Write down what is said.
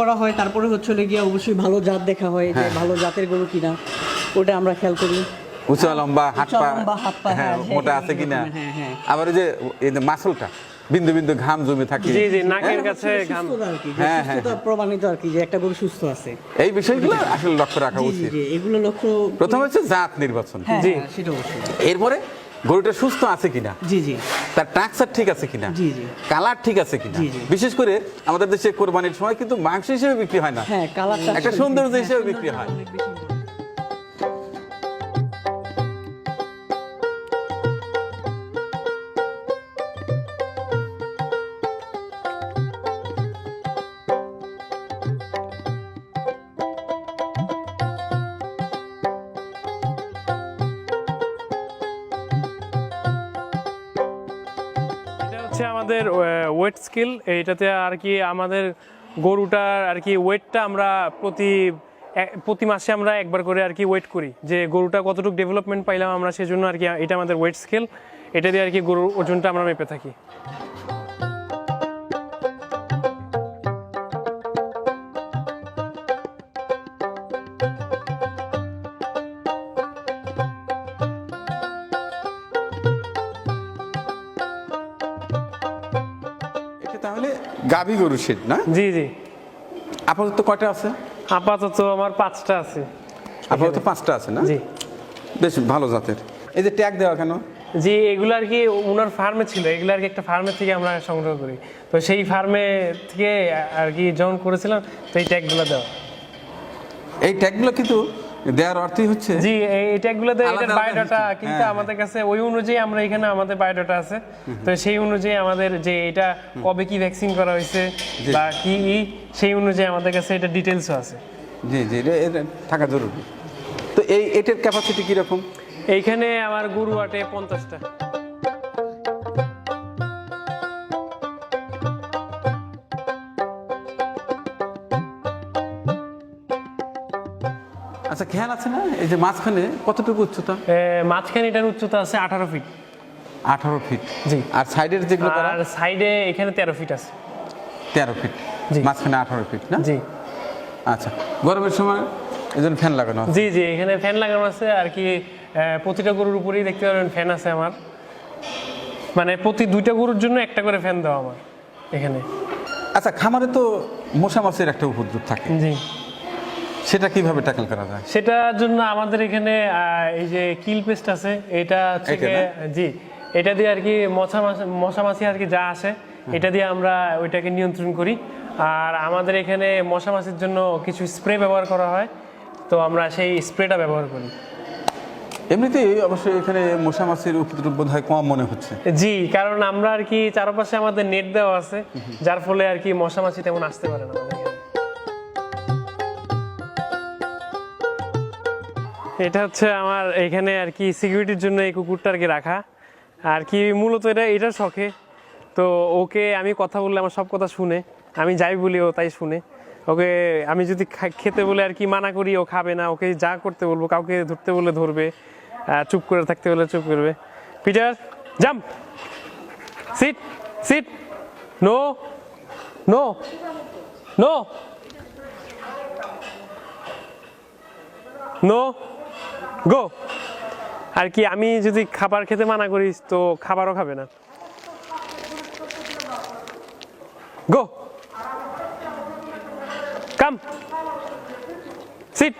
করা হয় তারপরে হচ্ছে গিয়ে অবশ্যই ভালো জাত দেখা হয় যে হ্যাঁ। ভালো জাতের গরু কিনা ওটা আমরা খেয়াল করি। উঁচা লম্বা হাত পা হ্যাঁ হ্যাঁ, মোটা আছে কিনা। আবার ওই যে এই যে মাসলটা বিন্দু বিন্দু ঘাম জমে থাকে। জি জি নাকের? কাছে ঘাম। হ্যাঁ, হ্যাঁ, প্রমাণিত আর কি যে একটা গরু সুস্থ আছে। এই বিষয়গুলো আসলে লক্ষ্য রাখা উচিত। জি এগুলো লক্ষ্য প্রথম হচ্ছে জাত নির্বাচন। জি। সেটা অবশ্যই। এরপরে গরুটা সুস্থ আছে কিনা? জি জি। তার টাকসার ঠিক আছে কিনা? জি, জি। কালার ঠিক আছে কিনা? জি, জি। বিশেষ করে আমাদের দেশে কোরবানির সময় কিন্তু মাংস হিসেবে বিক্রি হয় না। হ্যাঁ কালার একটা সৌন্দর্য হিসেবে বিক্রি হয়। হচ্ছে আমাদের ওয়েট স্কিল এইটাতে আর কি আমাদের গরুটার আর কি ওয়েটটা আমরা প্রতি প্রতি মাসে আমরা একবার করে আর কি ওয়েট করি। যে গরুটা কতটুকু ডেভেলপমেন্ট পাইলাম আমরা সেজন্য আর কি, এটা আমাদের ওয়েট স্কেল এটা দিয়ে আর কি গরুর ওজনটা আমরা মেপে থাকি। তাহলে গাভী গরু শেড না? জি জি। আপাতত কয়টা আছে? আপাতত আমার পাঁচটা আছে। আপাতত পাঁচটা আছে না? জি। বেশ ভালো জাতের। এই যে ট্যাগ দেওয়া কেন? জি এগুলো আর কি ওনার ফার্মে ছিল এগুলো আর কি একটা ফার্মে থেকে আমরা সংগ্রহ করি। তো সেই ফার্মে থেকে আর কি যখন করেছিলাম তো এই ট্যাগগুলো দেওয়া। এই ট্যাগগুলো কিন্তু দেওয়ার অর্থই হচ্ছে জি এই ট্যাগগুলোতে এটার বায়োডাটা কিন্তু হ্যাঁ, আমাদের কাছে ওই অনুযায়ী আমরা এখানে আমাদের বায়োডাটা আছে। তো সেই অনুযায়ী আমাদের যে এটা কবে কি ভ্যাকসিন করা হয়েছে বা কি সেই অনুযায়ী আমাদের কাছে এটা ডিটেলসও আছে। জি জি এটা এটা থাকা জরুরি। তো এই এটার ক্যাপাসিটি কীরকম? এইখানে আমার গুরু আটে পঞ্চাশটা। আচ্ছা খেয়াল আছে না? এই যে মাঝখানে কতটুকু উচ্চতা? মাঝখানে এটার উচ্চতা আছে আঠারো ফিট আঠারো ফিট জি। আর সাইডের যেগুলো আর সাইডে এখানে তেরো ফিট আছে। তেরো ফিট জি। মাঝখানে আঠারো ফিট না? জি। আচ্ছা গরমের সময় এই ফ্যান লাগানো জি জি এখানে ফ্যান লাগানো আছে আর কি প্রতিটা গরুর উপরেই দেখতে পারবেন ফ্যান আছে আমার। মানে প্রতি দুইটা গরুর জন্য একটা করে ফ্যান দেওয়া আমার এখানে। আচ্ছা খামারে তো মশা মাছের একটা উপদ্রব থাকে। জি। সেটা কীভাবে ট্যাকেল করা যায়? সেটার জন্য আমাদের এখানে এই যে কিল পেস্ট আছে এটা থেকে জি এটা দিয়ে আর কি মশা মশা মাছি আর কি যা আসে এটা দিয়ে আমরা ওইটাকে নিয়ন্ত্রণ করি। আর আমাদের এখানে মশা মাছির জন্য কিছু স্প্রে ব্যবহার করা হয় তো আমরা সেই স্প্রেটা ব্যবহার করি। এমনিতেই অবশ্যই এখানে মশা মাছের উপদ্রব বোধ হয় কম মনে হচ্ছে। জি কারণ আমরা আর কি চারপাশে আমাদের নেট দেওয়া আছে যার ফলে আর কি মশা মাছি তেমন আসতে পারে না এটা হচ্ছে আমার এখানে আর কি সিকিউরিটির জন্য এই কুকুরটা আর কি রাখা। আর কি মূলত এটা এটা শখে। তো ওকে আমি কথা বললে, আমার সব কথা শুনে, আমি যাই বলি, ও তাই শুনে। ওকে আমি যদি খেতে বলে আর কি মানা করি, ও খাবে না। ওকে যা করতে বলব, কাউকে ধরতে বলে ধরবে চুপ করে থাকতে বলে চুপ করবে। Peter, jump! Sit sit! No no no! No! Go আর কি, আমি যদি খাবার খেতে মানা করিস, তো খাবারও খাবে না। গো কাম সিট